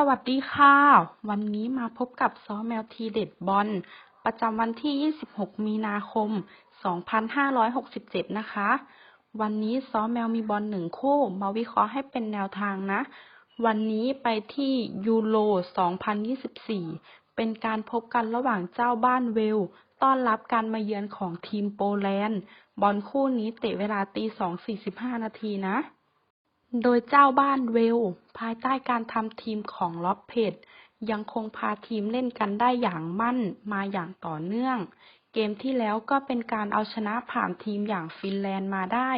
สวัสดีค่ะ วันนี้มาพบกับซอแมวทีเด็ดบอลประจำวันที่ 26 มีนาคม 2567 นะคะ วันนี้ซอแมวมีบอลหนึ่งคู่ มาวิเคราะห์ให้เป็นแนวทางนะ วันนี้ไปที่ยูโร 2024 เป็นการพบกันระหว่างเจ้าบ้านเวล ต้อนรับการมาเยือนของทีมโปแลนด์ บอลคู่นี้เตะเวลาตี 2.45 นาทีนะ โดยเจ้าบ้านเวลภายใต้การทำทีมของล็อบเพดยังคงพาทีมเล่นกันได้อย่างมั่นมาอย่างต่อเนื่อง เกมที่แล้วก็เป็นการเอาชนะผ่านทีมอย่างฟินแลนด์มาได้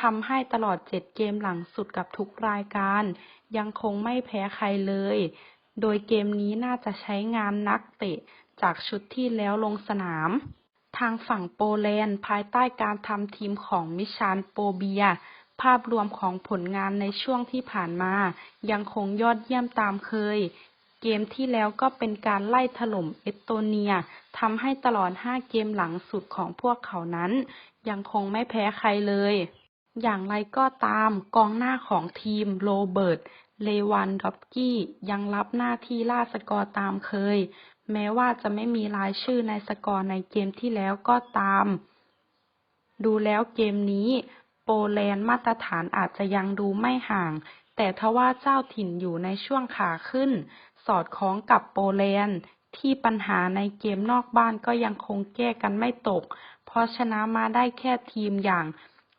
ทำให้ตลอด 7 เกมหลังสุดกับทุกรายการ ยังคงไม่แพ้ใครเลย โดยเกมนี้น่าจะใช้งานนักเตะจากชุดที่แล้วลงสนาม ทางฝั่งโปแลนด์ภายใต้การทำทีมของมิชานโปเบีย ภาพรวมของผลงานในช่วงที่ผ่านมา ยังคงยอดเยี่ยมตามเคย เกมที่แล้วก็เป็นการไล่ถล่มเอสโตเนียทำให้ตลอด 5 เกมหลังสุดของพวกเขานั้น ยังคงไม่แพ้ใครเลย อย่างไรก็ตามกองหน้าของทีมโรเบิร์ต เลวันดอฟสกี้ยังรับหน้าที่ล่าสกอร์ตามเคย แม้ว่าจะไม่มีรายชื่อในสกอร์ในเกมที่แล้วก็ตาม ดูแล้วเกมนี้ โปแลนด์มาตรฐานอาจจะยังดูไม่ห่าง แต่ทว่าเจ้าถิ่นอยู่ในช่วงขาขึ้น สอดคล้องกับโปแลนด์ที่ปัญหาในเกมนอกบ้านก็ยังคงแก้กันไม่ตก เพราะชนะมาได้แค่ทีมอย่าง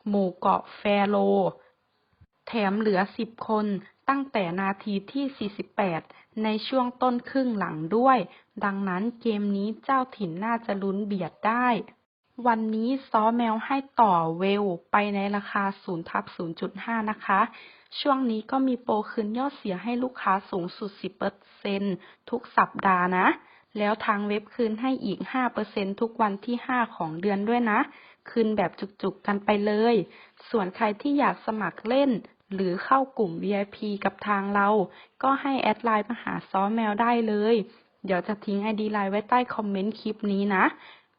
หมู่เกาะแฟโร แถมเหลือ 10 คนตั้งแต่นาทีที่ 48 ในช่วงต้นครึ่งหลังด้วย ดังนั้นเกมนี้เจ้าถิ่นน่าจะลุ้นเบียดได้ วันนี้ซ้อแมวให้ต่อเวลไปในราคา0ทับ0.5 นะคะ ช่วงนี้ก็มีโปรคืนยอดเสียให้ลูกค้าสูงสุด 10%ทุกสัปดาห์นะ แล้วทางเว็บคืนให้อีก 5%ทุกวันที่ 5 ของเดือนด้วยนะ คืนแบบจุกๆกันไปเลย ส่วนใครที่อยากสมัครเล่น หรือเข้ากลุ่ม VIP กับทางเรา ก็ให้แอดไลน์มาหาซ้อแมวได้เลย เดี๋ยวจะทิ้ง ID ไลน์ไว้ใต้คอมเมนต์คลิปนี้นะ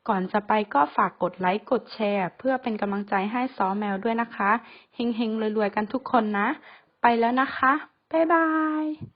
ก่อนจะไปก็ฝากกดไลค์กดแชร์ เพื่อเป็นกำลังใจให้ซอแมวด้วยนะคะ เฮงๆรวยๆกันทุกคนนะ ไปแล้วนะคะ บ๊ายบาย